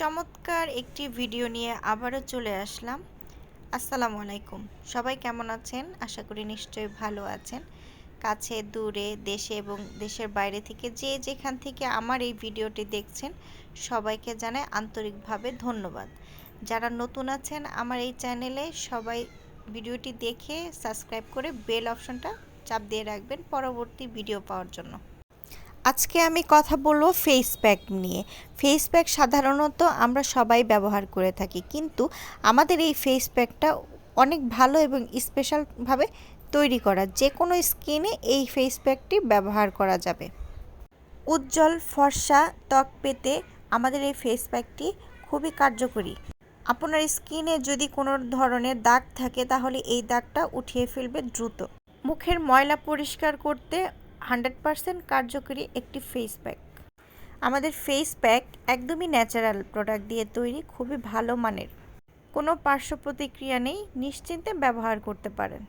চমৎকার একটি ভিডিও নিয়ে আবারও চলে আসলাম। আসসালামু আলাইকুম। সবাই কেমন আছেন? আশা করি নিশ্চয়ই ভালো আছেন। কাছে, দূরে, দেশে এবং দেশের বাইরে থেকে যে যেখান থেকে আমার এই ভিডিওটি দেখছেন, সবাইকে জানাই আন্তরিকভাবে ধন্যবাদ। যারা নতুন আছেন আমার এই চ্যানেলে, সবাই ভিডিওটি দেখে সাবস্ক্রাইব করে বেল অপশনটা চাপ দিয়ে রাখবেন পরবর্তী ভিডিও পাওয়ার জন্য। আজকে আমি কথা বলব ফেস প্যাক নিয়ে। ফেস প্যাক সাধারণত আমরা সবাই ব্যবহার করে থাকি, কিন্তু আমাদের এই ফেস প্যাকটা অনেক ভালো এবং স্পেশালভাবে তৈরি করা। যে কোনো স্কিনে এই ফেস প্যাকটি ব্যবহার করা যাবে। উজ্জ্বল ফর্সা ত্বক পেতে আমাদের এই ফেস প্যাকটি খুবই কার্যকরী। আপনার স্কিনে যদি কোনো ধরনের দাগ থাকে, তাহলে এই দাগটা উঠিয়ে ফেলবে দ্রুত। মুখের ময়লা পরিষ্কার করতে হান্ড্রেড পারসেন্ট কার্যকরী একটি ফেস প্যাক আমাদের ফেস প্যাক একদমই ন্যাচারাল প্রোডাক্ট দিয়ে তৈরি, খুবই ভালো মানের। কোনো পার্শ্ব প্রতিক্রিয়া নেই, নিশ্চিন্তে ব্যবহার করতে পারেন।